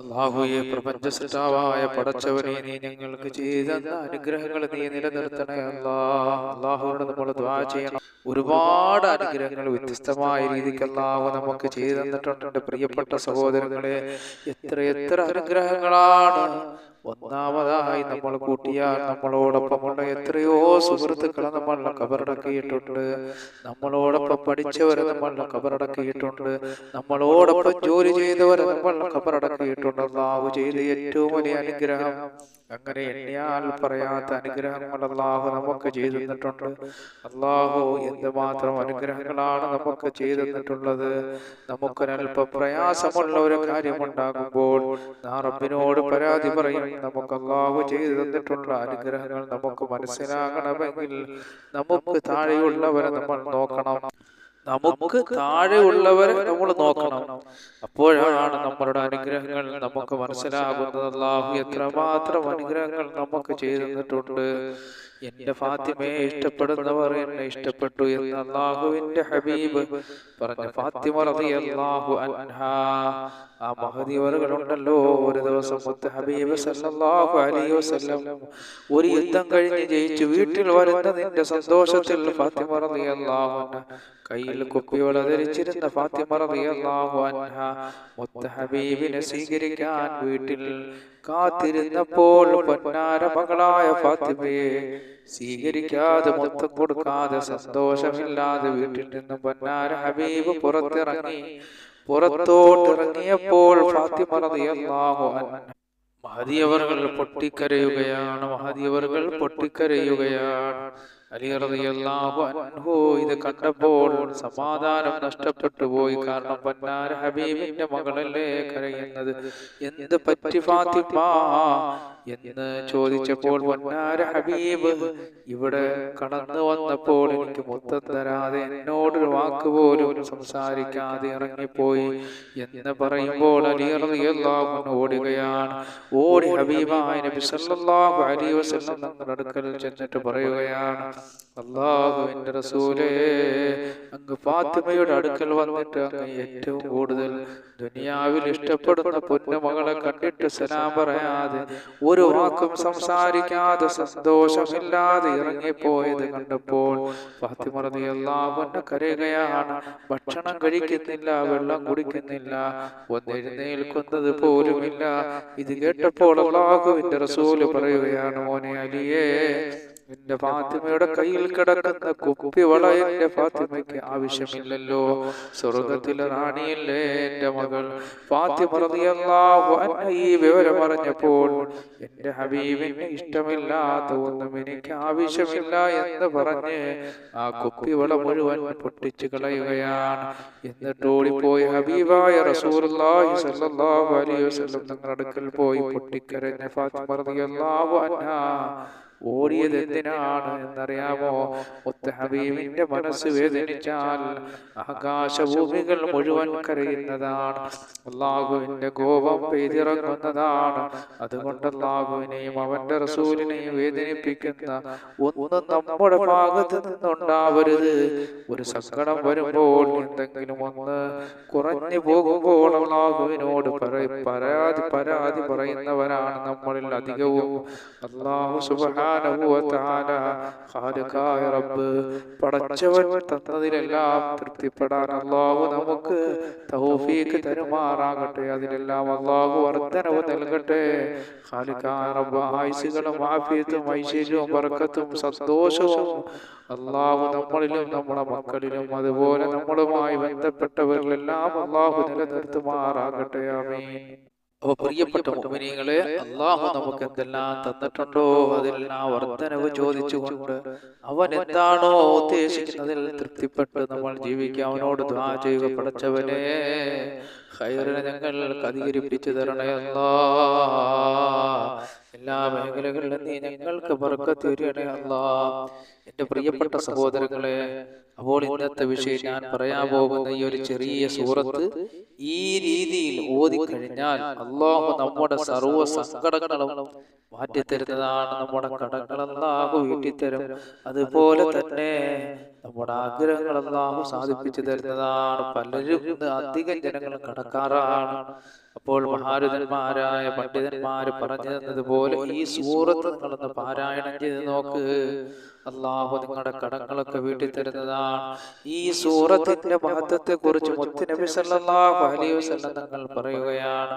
അള്ളാഹുയെ പ്രപഞ്ച സൃഷ്ടാവായ പടച്ചവനെ നീ ഞങ്ങൾക്ക് ചെയ്ത അനുഗ്രഹങ്ങൾ നീ നിലനിർത്തണേ അല്ലാ. അള്ളാഹുവിനോട് നമ്മൾ ദ്വാ ചെയ്യണം. ഒരുപാട് അനുഗ്രഹങ്ങൾ വ്യത്യസ്തമായ രീതിക്ക് അള്ളാഹു നമുക്ക് ചെയ്തു തന്നിട്ടുണ്ട്. പ്രിയപ്പെട്ട സഹോദരങ്ങളെ എത്ര എത്ര അനുഗ്രഹങ്ങളാണ് ഒന്നാമതായി നമ്മൾ കൂട്ടിയാൽ നമ്മളോടൊപ്പമുള്ള എത്രയോ സുഹൃത്തുക്കളെ നമ്മൾ കബറടക്കിയിട്ടുണ്ട്. നമ്മളോടൊപ്പം പഠിച്ചവരെ നമ്മൾ കബറടക്കിയിട്ടുണ്ട്. നമ്മളോടൊപ്പം ജോലി ചെയ്തവരെ നമ്മൾ കബറടക്കിയിട്ടുണ്ട്. നാവ് ചെയ്ത ഏറ്റവും വലിയ അനുഗ്രഹം. അങ്ങനെ എണ്ണിയാൽ പറയാത്ത അനുഗ്രഹങ്ങൾ അള്ളാഹു നമുക്ക് ചെയ്തു തന്നിട്ടുണ്ട് അള്ളാഹു എന്തുമാത്രം അനുഗ്രഹങ്ങളാണ് നമുക്ക് ചെയ്തു തന്നിട്ടുള്ളത് നമുക്കൊരല്പം പ്രയാസമുള്ള ഒരു കാര്യമുണ്ടാകുമ്പോൾ റബ്ബിനോട് പരാതി പറയും നമുക്ക് അള്ളാഹു ചെയ്തു തന്നിട്ടുള്ള അനുഗ്രഹങ്ങൾ നമുക്ക് മനസ്സിലാകണമെങ്കിൽ നമുക്ക് താഴെയുള്ളവരെ നമ്മൾ നോക്കണം. നമുക്ക് താഴെയുള്ളവരെ നമ്മൾ നോക്കണം. അപ്പോഴാണ് നമ്മളുടെ അനുഗ്രഹങ്ങൾ നമുക്ക് മനസ്സിലാകുന്നത്. അള്ളാഹു എത്രമാത്രം അനുഗ്രഹങ്ങൾ നമുക്ക് ചെയ്തിട്ടുണ്ട്. തന്നിട്ടുണ്ട് എന്റെ ഫാത്തിമയെ ഇഷ്ടപ്പെടുന്നവർ എന്നെ ഇഷ്ടപ്പെട്ടു എന്ന് അള്ളാഹുവിന്റെ ഹബീബ് പറഞ്ഞ ഫാത്തിമ റളിയല്ലാഹു അൻഹാ. ആ മഹദിവറുകളുണ്ടല്ലോ ഒരു ദിവസം മുത്ത് ഹബീബ് സല്ലല്ലാഹു അലൈഹി വസല്ലം ഒരു യുദ്ധം കഴിഞ്ഞ് ജയിച്ചു. വീട്ടിൽ വരുന്ന നിന്റെ സന്തോഷത്തിൽ ഫാത്തിമ റളിയല്ലാഹു അൻഹ. കയ്യിൽ കുപ്പിയോട് ധരിച്ചിരുന്ന ഫാത്തിമ റളിയല്ലാഹു അൻഹ മുത്ത് ഹബീബിനെ സ്വീകരിക്കാൻ വീട്ടിൽ കാത്തിരുന്നപ്പോൾ പൊന്നാര മകളായ ഫാത്തിമയെ സ്വീകരിക്കാതെ മൊത്തം കൊടുക്കാതെ സന്തോഷമില്ലാതെ വീട്ടിൽ നിന്നും പൊന്നാര ഹബീബ് പുറത്തിറങ്ങി പുറത്തോട്ടിറങ്ങിയപ്പോൾ ഫാത്തിമ റളിയല്ലാഹു അൻഹ പൊട്ടിക്കരയുകയാണ് മഹതിയവർ പൊട്ടിക്കരയുകയാണ്. അലി ഇത് കണ്ടപ്പോൾ സമാധാനം നഷ്ടപ്പെട്ടു പോയി. കാരണം പന്നാര ഹബീബിന്റെ മകളല്ലേ കരയുന്നത്? എന്ത് പറ്റി ഫാത്തിമ? എന്ന് ചോദിച്ചപ്പോൾ വന്നാര ഹബീബ് ഇവിടെ കടന്നു വന്നപ്പോൾ എനിക്ക് മൊത്തം തരാതെ എന്നോടൊരു വാക്കുപോലും സംസാരിക്കാതെ ഇറങ്ങിപ്പോയി എന്ന് പറയുമ്പോൾ അലി റളിയല്ലാഹു ഓടുകയാണ്. ഓടി ഹബീബായ നബി സല്ലല്ലാഹു അലൈഹി വസല്ലം തങ്ങളുടെ അടുക്കൽ ചെന്നിട്ട് പറയുകയാണ്. അള്ളാഹുവിന്റെ റസൂലേ അങ്ങ് ഫാത്തിമയുടെ അടുക്കൽ വന്നിട്ട് അങ്ങ് ഏറ്റവും കൂടുതൽ ദുനിയാവിൽ ഇഷ്ടപ്പെടുന്ന പൊന്നുമകളെ കണ്ടിട്ട് സലാം പറയാതെ ഒരു വാക്കും സംസാരിക്കാതെ സന്തോഷമില്ലാതെ ഇറങ്ങിപ്പോയത് കണ്ടപ്പോൾ ഫാത്തിമ റളിയല്ലാഹു കരയുകയാണ്. ഭക്ഷണം കഴിക്കുന്നില്ല വെള്ളം കുടിക്കുന്നില്ല ഒന്നെഴുന്നേൽക്കുന്നത് പോലുമില്ല. ഇത് കേട്ടപ്പോൾ റസൂൽ പറയുകയാണ് മോനെ അലിയേ എന്റെ ഫാത്തിമയുടെ കയ്യിൽ കിടക്കുന്ന കുപ്പിവള എന്റെ ഫാത്തിമയ്ക്ക് ആവശ്യമില്ലല്ലോ. സ്വർഗത്തിലെ റാണിയല്ലേ എന്റെ മകൾ? ഫാത്തിമ ഈ വിവരം അറിഞ്ഞപ്പോൾ എന്റെ ഹബീബിന് ഇഷ്ടമില്ലാത്ത ഒന്നും എനിക്ക് ആവശ്യമില്ല എന്ന് പറഞ്ഞ് ആ കുപ്പി വള മുഴുവൻ പൊട്ടിച്ചു കളയുകയാണ്. എന്നിട്ട് ഓടിപ്പോയി ഹബീബായ റസൂലുള്ളാഹി സ്വല്ലല്ലാഹു അലൈഹി വസല്ലം തങ്ങളുടെ അടുക്കൽ പോയി പൊട്ടിക്കരഞ്ഞ ഫാത്തിമ റളിയല്ലാഹു അൻഹ. ഓടിയത് എന്തിനാണ് എന്നറിയാമോ? ഹബീബിന്റെ മനസ്സ് വേദനിച്ചാൽ ആകാശഭൂമികൾ മുഴുവൻ കരയുന്നതാണ്. അള്ളാഹുവിന്റെ കോപം പെയ്തിറങ്ങുന്നതാണ്. അതുകൊണ്ട് അള്ളാഹുവിനെയും അവന്റെ റസൂലിനെയും വേദനിപ്പിക്കുന്ന ഒന്ന് നമ്മുടെ ഭാഗത്ത് നിന്നുണ്ടാവരുത്. ഒരു സങ്കടം വരുമ്പോൾ എന്തെങ്കിലും ഒന്ന് കുറഞ്ഞു പോകുമ്പോൾ അള്ളാഹുവിനോട് പരാതി പരാതി പറയുന്നവരാണ് നമ്മളിൽ അധികവും. അള്ളാഹു സുബ്ഹാനഹു തആല ഖാലിഖായ റബ്ബ്. പടച്ചവൻ തന്നതിലെല്ലാം തൃപ്തിപ്പെടാൻ അള്ളാഹു നമുക്ക് തൗഫീഖ് തരുമാറാകട്ടെ. അതിലെല്ലാം അള്ളാഹു വർധനവ് നൽകട്ടെ. ഖാലിഖായ റബ്ബ് ആയുസുകളും ആഫിയത്തും ഐശ്വര്യവും ബർക്കത്തും സന്തോഷവും അള്ളാഹു നമ്മളിലും നമ്മുടെ മക്കളിലും അതുപോലെ നമ്മളുമായി ബന്ധപ്പെട്ടവരിലെല്ലാം അള്ളാഹു നിലനിർത്തുമാറാകട്ടെ. ആമീൻ. അപ്പൊ പ്രിയപ്പെട്ട മുഅ്മിനീങ്ങളെ അള്ളാഹു നമുക്ക് എന്തെല്ലാം തന്നിട്ടുണ്ടോ? അതിലെല്ലാം വർധനവ് ചോദിച്ചുകൊണ്ട് അവൻ എന്താണോ ഉദ്ദേശിക്കുന്നതിൽ തൃപ്തിപ്പെട്ട് നമ്മൾ ജീവിക്കുക. അവനോട് ദ്വാ ചെയ്യുക പടച്ചവനെ ഹൈറിനെ ഞങ്ങൾക്ക് അധികരിപ്പിച്ചു തരണേ അല്ലാ. എല്ലാ മേഖലകളിലും നീ ഞങ്ങൾക്ക് ബർക്കത്ത് തരണേ അല്ലാ. എന്റെ പ്രിയപ്പെട്ട സഹോദരങ്ങളെ അപ്പോൾ ഇന്നത്തെ വിഷയം ഞാൻ പറയാൻ പോകുന്ന ഈ ഒരു ചെറിയ സൂറത്ത് ഈ രീതിയിൽ ഓതി കഴിഞ്ഞാൽ അള്ളാഹു നമ്മുടെ സർവ സങ്കടങ്ങളും മാറ്റിത്തരുന്നതാണ് നമ്മുടെ കടങ്ങൾ അല്ലാഹു വീട്ടിത്തരും. അതുപോലെ തന്നെ നമ്മുടെ ആഗ്രഹങ്ങൾ അല്ലാഹു സാധിപ്പിച്ചു തരുന്നതാണ്. പലരും അധികം ജനങ്ങൾ കടക്കാറാണ് അപ്പോൾ മഹാരുതന്മാരായ പണ്ഡിതന്മാർ പറഞ്ഞു തന്നതുപോലെ ഈ സൂറത്ത് നടന്ന് പാരായണം ചെയ്ത് നോക്ക്. അള്ളാഹു നിങ്ങളുടെ കടങ്ങളൊക്കെ വീട്ടിൽ തരുന്നതാണ് ഈ സൂറത്തിന്റെ മഹത്വത്തെ കുറിച്ച് മുത്തുനബി അലൈഹി വസല്ലം തങ്ങൾ പറയുകയാണ്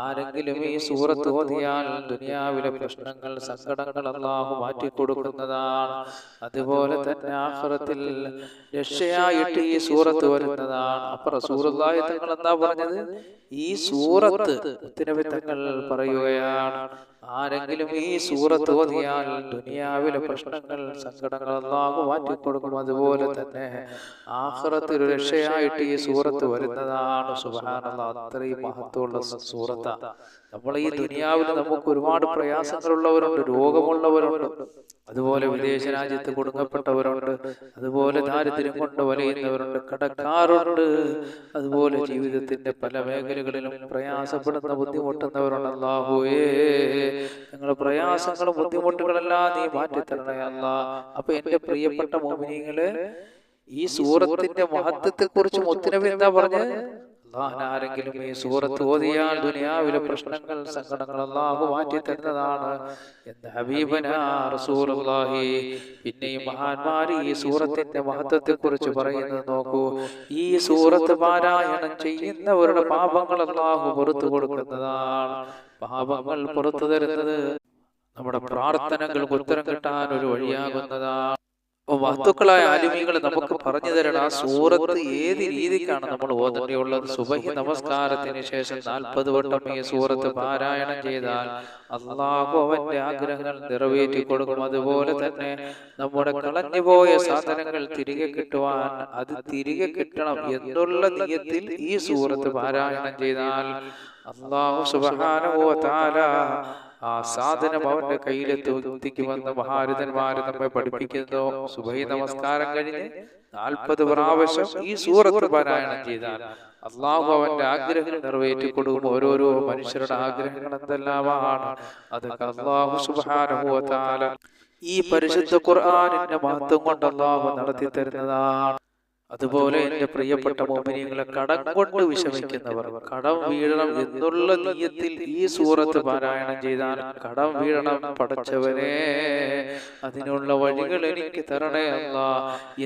ആരെങ്കിലും ഈ സൂറത്ത് ഓതിയാൽ ദുനിയാവിലെ പ്രശ്നങ്ങൾ സങ്കടങ്ങൾ അള്ളാഹു മാറ്റി കൊടുക്കുന്നതാണ് അതുപോലെ തന്നെ ആഖിറത്തിൽ രക്ഷയായിട്ട് ഈ സൂറത്ത് വരുന്നതാണ്. അപ്പൊ റസൂലുള്ളാഹി തങ്ങൾ എന്താ പറഞ്ഞത്? ഈ സൂറത്ത് മുത്തുനബി പറയുകയാണ്. ആരെങ്കിലും ഈ സൂറത്ത് ഓതിയാൽ ദുനിയാവിലെ പ്രശ്നങ്ങൾ സങ്കടങ്ങൾ അള്ളാഹു മാറ്റിക്കൊടുക്കും അതുപോലെ തന്നെ ആഹ്റത്തിൽ ഒരു രക്ഷയായിട്ട് ഈ സൂറത്ത് വരുന്നതാണ്. സുബാനുള്ള അത്രയും മഹത്വമുള്ള സൂറത്ത. നമ്മൾ ഈ ദുനിയാവിൽ നമുക്ക് ഒരുപാട് പ്രയാസങ്ങളുള്ളവരുണ്ട് രോഗമുള്ളവരുണ്ട് അതുപോലെ വിദേശ രാജ്യത്ത് കൊടുക്കപ്പെട്ടവരുണ്ട്. അതുപോലെ ദാരിദ്ര്യം കൊണ്ട് വലയുന്നവരുണ്ട്. കടക്കാറുണ്ട് അതുപോലെ ജീവിതത്തിന്റെ പല മേഖലകളിലും പ്രയാസപ്പെടുന്ന ബുദ്ധിമുട്ടുന്നവരുണ്ട്. അല്ലാഹുവേ ഞങ്ങളുടെ പ്രയാസങ്ങളും ബുദ്ധിമുട്ടുകളെല്ലാം നീ മാറ്റിത്തരണേ അല്ല അപ്പൊ എന്റെ പ്രിയപ്പെട്ട മോഹിനികൾ ഈ സൂറത്തിന്റെ മഹത്വത്തെ കുറിച്ച് മുത്തിനബി എന്താ പറഞ്ഞത് അള്ളാഹനാരെങ്കിലും ഈ സൂറത്ത് ഓതിയാൽ ദുനിയാവിലെ പ്രശ്നങ്ങൾ സങ്കടങ്ങൾ അള്ളാഹു മാറ്റി തരുന്നതാണ് എന്ന് റസൂലുള്ളാഹി. പിന്നെയും മഹാന്മാർ ഈ സൂറത്തിന്റെ മഹത്വത്തെ കുറിച്ച് പറയുന്നത് നോക്കൂ. ഈ സൂറത്ത് പാരായണം ചെയ്യുന്നവരുടെ പാപങ്ങൾ അള്ളാഹു പുറത്തു കൊടുക്കുന്നതാണ്. പാപങ്ങൾ പുറത്തു തരുന്നത് നമ്മുടെ പ്രാർത്ഥനകൾക്ക് ഉത്തരം കിട്ടാൻ ഒരു വഴിയാകുന്നതാണ്. വസ്തുക്കളായ ആലിമികൾ നമുക്ക് പറഞ്ഞു തരണം ആ സൂറത്ത് ഏത് രീതിക്കാണ് നമ്മൾ ഓതേണ്ടിയുള്ളത് സുബഹി നമസ്കാരത്തിന് ശേഷം നാൽപ്പത് വട്ടം ഈ സൂറത്ത് പാരായണം ചെയ്താൽ അള്ളാഹു അവന്റെ ആഗ്രഹങ്ങൾ നിറവേറ്റി കൊടുക്കും. അതുപോലെ തന്നെ നമ്മുടെ കളഞ്ഞുപോയ സാധനങ്ങൾ തിരികെ കിട്ടുവാൻ അത് തിരികെ കിട്ടണം എന്നുള്ള നിയത്തിൽ ഈ സൂറത്ത് പാരായണം ചെയ്താൽ അള്ളാഹു സുബഹാനോ താല ആ സാധനം അവന്റെ കയ്യിലെത്തിക്കുമെന്ന് മഹാരഥന്മാര് നമ്മെ പഠിപ്പിക്കുന്നു. സുബൈ നമസ്കാരം കഴിഞ്ഞ് നാൽപ്പത് പ്രാവശ്യം ഈ സൂറത്ത് പാരായണം ചെയ്താൽ അള്ളാഹു അവന്റെ ആഗ്രഹങ്ങൾ നിറവേറ്റി കൊടുക്കും ഓരോരോ മനുഷ്യരുടെ ആഗ്രഹങ്ങൾ എന്തെല്ലാമാണ്? അതൊക്കെ അള്ളാഹു സുബാനുഭവത്താല ഈ പരിശുദ്ധ ഖുർആാനിന്റെ മഹത്വം കൊണ്ട് അള്ളാഹു നടത്തി തരുന്നതാണ് അതുപോലെ എന്റെ പ്രിയപ്പെട്ട മോമിനിയങ്ങളെ കടം കൊണ്ട് വിഷമിക്കുന്നവർ കടം വീഴണം എന്നുള്ള നീയത്തിൽ ഈ സൂറത്ത് പാരായണം ചെയ്താൽ കടം വീഴണം പടച്ചവനെ അതിനുള്ള വഴികൾ എനിക്ക് തരണേ അല്ല.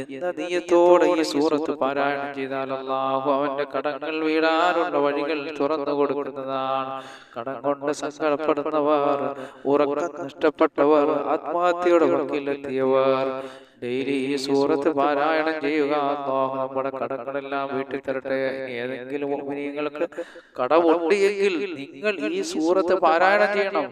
എന്ന നീയത്തോടെ ഈ സൂറത്ത് പാരായണം ചെയ്താൽ അല്ലാഹു അവന്റെ കടങ്ങൾ വീഴാനുള്ള വഴികൾ തുറന്നു കൊടുക്കുന്നതാണ്. കടം കൊണ്ട് സങ്കടപ്പെടുന്നവർ ഉറക്കം നഷ്ടപ്പെട്ടവർ ആത്മഹത്യയുടെ വക്കിലെത്തിയവർ ഡെയിലി ഈ സൂറത്ത് പാരായണം ചെയ്യുക. അള്ളാഹു നമ്മുടെ കടങ്ങളെല്ലാം വീട്ടിൽ തരട്ടെ. ഏതെങ്കിലും നിങ്ങൾക്ക് കടമുണ്ട് എങ്കിൽ നിങ്ങൾ ഈ സൂറത്ത് പാരായണം ചെയ്യണം.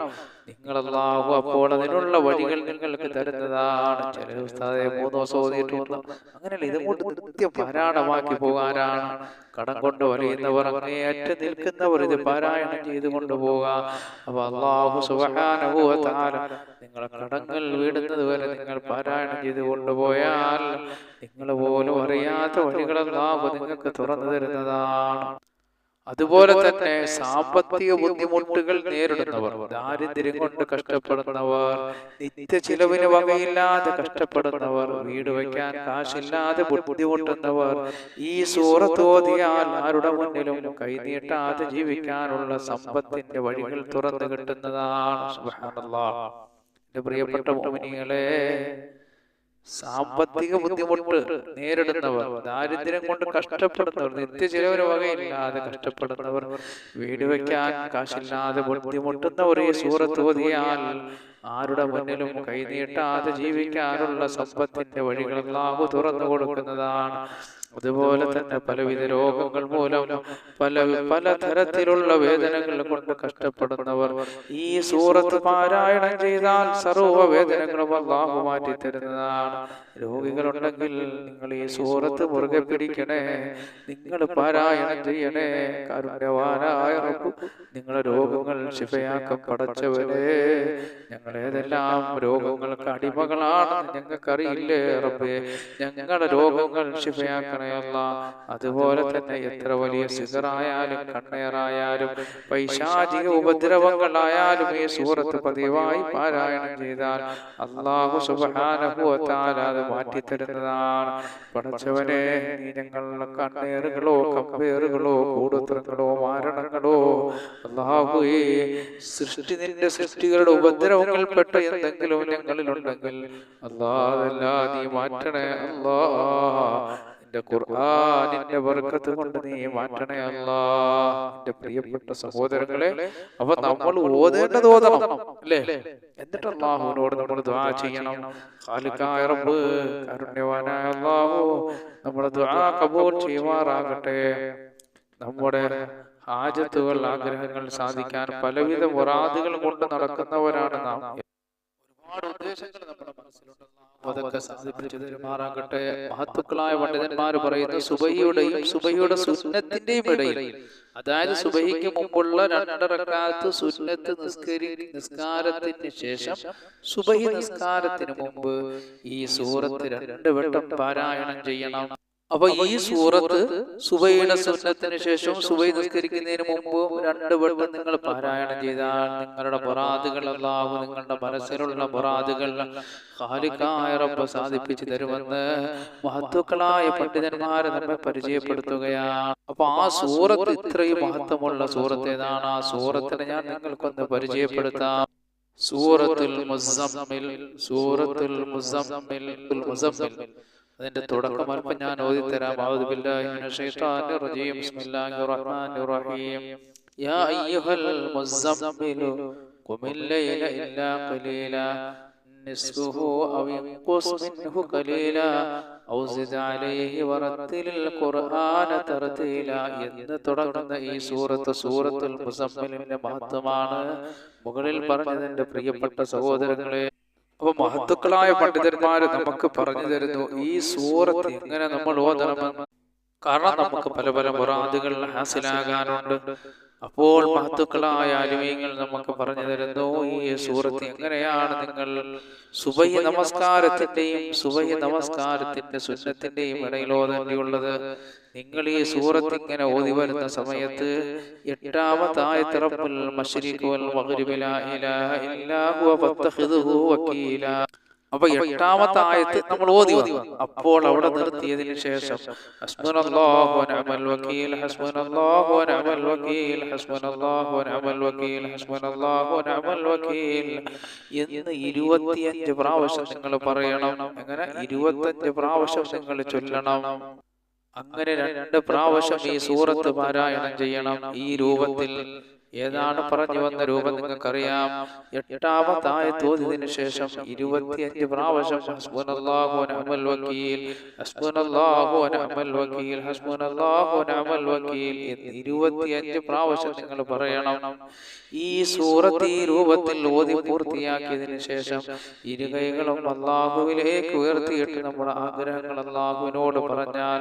നിങ്ങൾ അള്ളാഹു അപ്പോൾ അതിനുള്ള വഴികൾ നിങ്ങൾക്ക് തരുന്നതാണ്. ചില ഉസ്താദെ മൂന്ന് ദിവസം ഓതിയിട്ടുണ്ട്. അങ്ങനെയല്ല ഇത് കൊണ്ട് നിത്യം പാരായണമാക്കി പോകാനാണ്. കടം കൊണ്ട് വലയുന്നവർ അങ്ങേയറ്റ നിൽക്കുന്നവർ ഇത് പാരായണം ചെയ്ത് കൊണ്ടുപോകാം അപ്പൊ അള്ളാഹു സുഖാനുഭവത്താലും കടങ്ങൾ വീടുന്നത് വരെ നിങ്ങൾ പാരായണം ചെയ്ത് കൊണ്ടുപോയാൽ നിങ്ങൾ പോലും അറിയാത്ത വഴികളും നാം നിങ്ങൾക്ക് തുറന്നു തരുന്നതാണ്. അതുപോലെ തന്നെ സാമ്പത്തിക ബുദ്ധിമുട്ടുകൾ നേരിടുന്നവർ ദാരിദ്ര്യം കൊണ്ട് കഷ്ടപ്പെടുന്നവർ നിത്യ ചിലവിന് വകയില്ലാതെ കഷ്ടപ്പെടുന്നവർ വീട് വയ്ക്കാൻ കാശില്ലാതെ ബുദ്ധിമുട്ടുന്നവർ ഈ സൂറത്ത് ഓതിയാൽ ആരുടെ മുന്നിലും കൈനീട്ടാതെ ജീവിക്കാനുള്ള സമ്പത്തിന്റെ വഴികൾ തുറന്നു കിട്ടുന്നതാണ്. സുബ്ഹാനല്ലാഹ്. എന്റെ പ്രിയപ്പെട്ട മോമിനികളെ സാമ്പത്തിക ബുദ്ധിമുട്ട് നേരിടുന്നവർ ദാരിദ്ര്യം കൊണ്ട് കഷ്ടപ്പെടുന്നവർ നിത്യ ചിലവര് വകയില്ലാതെ കഷ്ടപ്പെടുന്നവർ വീട് വെക്കാൻ കാശില്ലാതെ ബുദ്ധിമുട്ടുന്നവർ ഈ സൂറത്ത് ഓതിയാൽ ആരുടെ മുന്നിലും കൈനീട്ടാതെ ജീവിക്കാനുള്ള സമ്പത്തിന്റെ വഴികളെല്ലാം തുറന്നു കൊടുക്കുന്നതാണ് അതുപോലെ തന്നെ പലവിധ രോഗങ്ങൾ മൂലം പല പല തരത്തിലുള്ള വേദനകൾ കൊണ്ട് കഷ്ടപ്പെടുന്നവർ ഈ സൂറത്ത് പാരായണം ചെയ്താൽ സർവ വേദനകളും അള്ളാഹു മാറ്റി തരുന്നതാണ്. രോഗികളുണ്ടെങ്കിൽ നിങ്ങൾ ഈ സൂറത്ത് മുറുകെ പിടിക്കണേ. നിങ്ങൾ പാരായണം ചെയ്യണേ. കാരുണ്യവാനായ റബ്ബ് നിങ്ങളെ രോഗങ്ങൾ ശിഫയാക്കം പടച്ചവരെ. ഞങ്ങൾ ഏതെല്ലാം രോഗങ്ങൾക്ക് അടിമകളാണ് ഞങ്ങൾക്കറിയില്ലേ റബ്ബേ? ഞങ്ങളുടെ രോഗങ്ങൾ ശിഫയാക്കം കാക്കണയല്ല അതുപോലെ തന്നെ എത്ര വലിയ സിഗറായാലും കണ്ണേറായാലും പൈശാചിക ഉപദ്രവങ്ങളായാലും ഈ സൂറത്ത് പതിവായി പാരായണം ചെയ്താൽ അള്ളാഹു സുബാനുഭവത്താൽ അത് മാറ്റിത്തരുന്നതാണ്. പഠിച്ചവനെ നീ ഞങ്ങളുടെ കണ്ണേറുകളോ കമ്പേറുകളോ കൂടുത്തരങ്ങളോ മാരണങ്ങളോ അള്ളാഹു സൃഷ്ടി നിന്റെ സൃഷ്ടികളുടെ ഉപദ്രവങ്ങൾപ്പെട്ട എന്തെങ്കിലും ഞങ്ങളിലുണ്ടെങ്കിൽ അല്ലാതല്ല നീ മാറ്റണേ അല്ലാ നിന്റെ ഖുർആനിന്റെ ബർക്കത്ത് കൊണ്ട് നീ മാറ്റണേ അല്ല. എന്റെ പ്രിയപ്പെട്ട സഹോദരങ്ങളെ അപ്പൊ നമ്മൾ ഓതേണ്ടത് ഓതണം. അല്ലേ? എന്നിട്ട് അള്ളാഹുവിനോട് നമ്മൾ ദ്വാ ചെയ്യണം. കാലിക്കായറമ്പ് റബ്ബ് കാരുണ്യവാനായ അള്ളാഹു നമ്മുടെ ദ്വാ കബൂൽ ചെയ്യുമാറാകട്ടെ. നമ്മുടെ ആജത്തുകൾ ആഗ്രഹങ്ങൾ സാധിക്കാൻ പലവിധ മുറാദുകൾ കൊണ്ട് നടക്കുന്നവരാണ് നാം. ഒരുപാട് ഉദ്ദേശങ്ങൾ നമ്മുടെ മനസ്സിലുണ്ട്. അതൊക്കെ സാധിപ്പിച്ചു തരുമാറാകട്ടെ. മഹത്തുക്കളായ പണ്ഡിതന്മാർ പറയുന്നു സുബഹിയുടെയും സുബഹിയുടെ സുന്നത്തിന്റെയും ഇടയിൽ. അതായത് സുബഹിക്ക് മുമ്പുള്ള രണ്ടരക്കാലത്ത് സുന്നത്ത് നിസ്കരി നിസ്കാരത്തിന് ശേഷം സുബഹി നിസ്കാരത്തിന് മുമ്പ് ഈ സൂറത്ത് രണ്ട് വട്ടം പാരായണം ചെയ്യണം. അപ്പൊ ഈ സൂറത്ത് സുബൈയുടെ സുന്നത്തിന് ശേഷം സുബൈ നിസ്കരിക്കുന്നതിന് മുമ്പ് രണ്ട് വട്ടം നിങ്ങൾ പാരായണം ചെയ്താൽ നിങ്ങളുടെ പൊറാതുകൾ അല്ലാഹു നിങ്ങളുടെ മനസ്സിലുള്ള പൊറാതുകൾ ഖാലിക്കായ റബ്ബ് സാധിപ്പിച്ചു തരുമെന്ന് മഹത്വക്കളായ പണ്ഡിതന്മാരെ നമ്മെ പരിചയപ്പെടുത്തുകയാണ്. അപ്പൊ ആ സൂറത്ത് ഇത്രയും മഹത്വമുള്ള സൂറത്ത് ഏതാണ്? ആ സൂറത്തിനെ ഞാൻ നിങ്ങൾക്കൊന്ന് പരിചയപ്പെടുത്താം. സൂറത്തുൽ മുസമ്മിൽ. സൂറത്തുൽ മുസമ്മിൽ. മുസമ്മിൽ. അതിന്റെ തുടക്കം അല്പം ഞാൻ ഓതി തരാം അഊദു ബില്ലാഹി മിനശ് ശൈത്വാനിർ റജീം ബിസ്മില്ലാഹിർ റഹ്മാനിർ റഹീം യാ അയ്യുഹൽ മുസമ്മിലു ഖുമിൽ ലൈല ഇല്ലാ ഖലീല نصفه أو ينقص منه قليلا أو زد عليه ورتل القرآن ترتيلا എന്ന് തുടങ്ങുന്ന ഈ സൂറത്ത് സൂറത്തുൽ മുസമ്മിലിന്റെ മഹത്വമാണ് മുകളിൽ പറഞ്ഞതിന്റെ പ്രിയപ്പെട്ട സഹോദരങ്ങളെ അപ്പൊ മഹത്തുക്കളായ പണ്ഡിതന്മാർ നമുക്ക് പറഞ്ഞു തരുന്നു. ഈ സൂറത്ത് എങ്ങനെ നമ്മൾ ഓതണമെന്ന് കാരണം നമുക്ക് പല പല മുറാദുകൾ ഹാസിലാകാനുണ്ട്. അപ്പോൾ മഹത്തുക്കളായ അലിമീങ്ങൾ നമുക്ക് പറഞ്ഞു തരുന്നു. ഈ സൂറത്ത് എങ്ങനെയാണ് നിങ്ങൾ സുബഹി നമസ്കാരത്തിന്റെയും സുബഹി നമസ്കാരത്തിന്റെ സുന്നത്തിന്റെയും ഇടയിലോ ഓതേണ്ടിയുള്ളത് നിങ്ങൾ ഈ സൂറത്ത് ഇങ്ങനെ ഓതി വരുന്ന സമയത്ത് എട്ടാമതായ ഇലാഹ ഫത്തഖിദുഹു വക്കീല. അപ്പൊ എട്ടാമത്തെ ആയത്ത് നമ്മൾ ഓതി വന്നു. അപ്പോൾ അവിടെ നിർത്തിയതിനു ശേഷം എന്ന് ഇരുപത്തിയഞ്ച് പ്രാവശ്യം നിങ്ങൾ പറയണം. അങ്ങനെ ഇരുപത്തഞ്ച് പ്രാവശ്യം നിങ്ങൾ ചൊല്ലണം. അങ്ങനെ രണ്ട് പ്രാവശ്യം ഈ സൂറത്ത് പാരായണം ചെയ്യണം. ഈ രൂപത്തിൽ ഏതാണ് പറഞ്ഞു വന്ന രൂപം നിങ്ങൾക്കറിയാം. എട്ടാമത്തായ തോതിന് ശേഷം ഇരുപത്തിയഞ്ച് പ്രാവശ്യം ഹസ്ബുനല്ലാഹു ഇരുപത്തിയഞ്ച് പ്രാവശ്യം നിങ്ങൾ പറയണം. ഈ സൂറത്ത് ഈ രൂപത്തിൽ ഓതി പൂർത്തിയാക്കിയതിനു ശേഷം ഇരുകൈകളും അള്ളാഹുവിലേക്ക് ഉയർത്തിയിട്ട് നമ്മുടെ ആഗ്രഹങ്ങൾ അള്ളാഹുവിനോട് പറഞ്ഞാൽ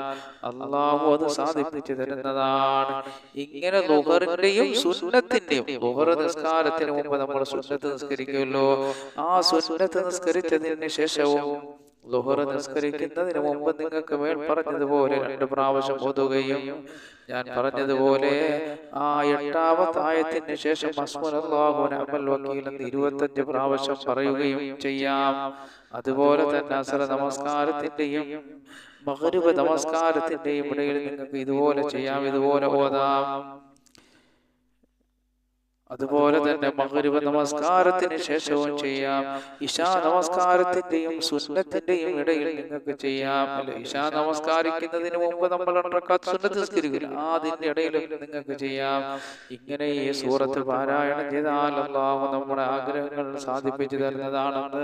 അള്ളാഹു അത് സാധിപ്പിച്ചു തരുന്നതാണ്. ഇങ്ങനെ ലുഹറിന്റെയും സുന്നത്തിന്റെയും നിസ്കാരത്തിന് മുമ്പ് നമ്മൾ സുന്നത്ത് നിസ്കരിക്കുമല്ലോ. ആ സുന്നത്ത് നിസ്കരിച്ചതിന് ശേഷവും ലുഹർ നിസ്കരിക്കുന്നതിന് മുമ്പ് നിങ്ങൾക്ക് മേൽ പറഞ്ഞതുപോലെ രണ്ട് പ്രാവശ്യം ഓതുകയും ഞാൻ പറഞ്ഞതുപോലെ ആ എട്ടാമത്തെ ആയത്തിന് ശേഷം എന്ന് ഇരുപത്തഞ്ച് പ്രാവശ്യം പറയുകയും ചെയ്യാം. അതുപോലെ തന്നെ അസറ നമസ്കാരത്തിന്റെയും മകരുവ നമസ്കാരത്തിന്റെയും ഇടയിൽ നിങ്ങൾക്ക് ഇതുപോലെ ചെയ്യാം ഇതുപോലെ ഓതാം. അതുപോലെ തന്നെ മഗ്രിബ് നമസ്കാരത്തിന് ശേഷവും ചെയ്യാം. ഇഷാ നമസ്കാരത്തിന്റെയും സുന്നത്തിന്റെയും ഇടയിൽ നിങ്ങൾക്ക് ചെയ്യാം. അല്ലെ? ഇഷാ നമസ്കാരിക്കുന്നതിന് മുമ്പ് നമ്മൾ അതിന്റെ ഇടയിലും നിങ്ങൾക്ക് ചെയ്യാം. ഇങ്ങനെ ഈ സൂറത്ത് പാരായണം ചെയ്താൽ അള്ളാഹു നമ്മുടെ ആഗ്രഹങ്ങൾ സാധിപ്പിച്ചു തരുന്നതാണ്.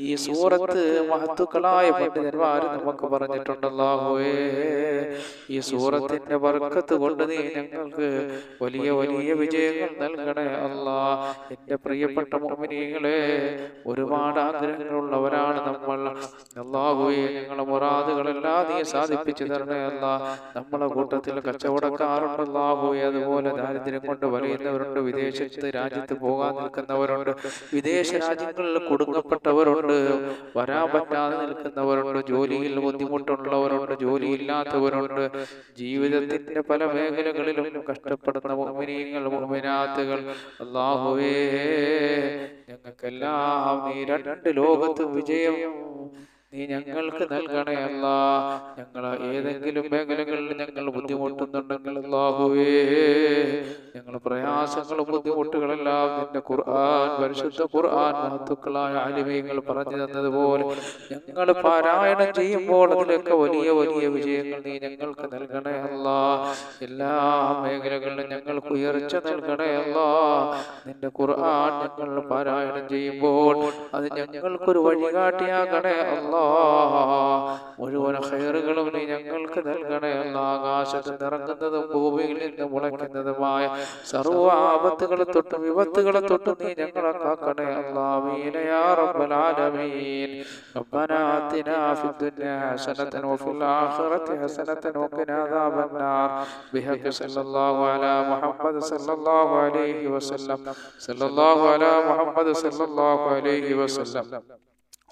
ഈ സൂറത്ത് മഹത്തുക്കളായ പണ്ഡിതന്മാർ നമുക്ക് പറഞ്ഞിട്ടുണ്ടല്ലാഹുവേ ഈ സൂറത്തിന്റെ വർക്കത്ത് കൊണ്ട് നീ ഞങ്ങൾക്ക് വലിയ വലിയ വിജയങ്ങൾ നൽകണം നൽകണേ അല്ല എന്റെ പ്രിയപ്പെട്ട മോമിനികളെ ഒരുപാട് ആഗ്രഹങ്ങളുള്ളവരാണ് നമ്മൾ. അള്ളാഹുവെ ഞങ്ങളുടെ മുറാദുകളെല്ലാം നീ സാധിപ്പിച്ചു തരണേ അല്ല. നമ്മളെ കൂട്ടത്തിൽ കച്ചവടക്കാരുണ്ട് അതുപോലെ ദാരിദ്ര്യം കൊണ്ട് വലയുന്നവരുണ്ട് വിദേശത്ത് രാജ്യത്ത് പോകാൻ നിൽക്കുന്നവരുണ്ട് വിദേശ രാജ്യങ്ങളിൽ കൊടുക്കപ്പെട്ടവരുണ്ട് വരാൻ പറ്റാതെ നിൽക്കുന്നവരുണ്ട് ജോലിയിൽ ബുദ്ധിമുട്ടുള്ളവരുണ്ട് ജോലിയില്ലാത്തവരുണ്ട് ജീവിതത്തിന്റെ പല മേഖലകളിലും കഷ്ടപ്പെടുന്ന മോമിനിയങ്ങൾ മോമിനാത്തുകൾ അള്ളാഹുവേ ഞങ്ങൾക്കെല്ലാം ഈ രണ്ട് ലോകത്തും വിജയം. നീ ഞങ്ങൾക്ക് നൽകണേ അല്ല. ഞങ്ങൾ ഏതെങ്കിലും മേഖലകളിൽ ഞങ്ങൾ ബുദ്ധിമുട്ടുന്നുണ്ടെങ്കിൽ അല്ലാഹുവേ. ഞങ്ങൾ പ്രയാസങ്ങളും ബുദ്ധിമുട്ടുകളെല്ലാം നിന്റെ ഖുർആൻ പരിശുദ്ധ ഖുർആൻ മഹത്തുക്കളായ അലിമീങ്ങൾ പറഞ്ഞു തന്നതുപോലെ ഞങ്ങൾ പാരായണം ചെയ്യുമ്പോൾ അതിലൊക്കെ വലിയ വലിയ വിജയങ്ങൾ നീ ഞങ്ങൾക്ക് നൽകണേ അല്ല. എല്ലാ മേഖലകളിലും ഞങ്ങൾക്ക് ഉയർച്ച നൽകണേ അല്ല. നിന്റെ ഖുർആൻ ഞങ്ങൾ പാരായണം ചെയ്യുമ്പോൾ അത് ഞങ്ങൾക്കൊരു വഴികാട്ടിയാകണേ അല്ലാ. മുഴുവൻ ഹൈറുകളും നീ ഞങ്ങൾക്ക് നൽകണേ അല്ല ആകാശത്ത് നിറങ്ങുന്നതും ഭൂമിയിൽ നിന്ന് മുളയ്ക്കുന്നതുമായ സർവ്വ ആപത്തുകളെ തൊട്ടും വിപത്തുകളെ തൊട്ടും നീ ഞങ്ങളെ കാക്കണേ അല്ലാമീന യാ റബ്ബൽ ആലമീൻ ربنا آتنا في الدنيا حسنة وفي الآخرة حسنة وقنا عذاب النار بحق صلى الله على محمد صلى الله عليه وسلم صلى الله على محمد صلى الله عليه وسلم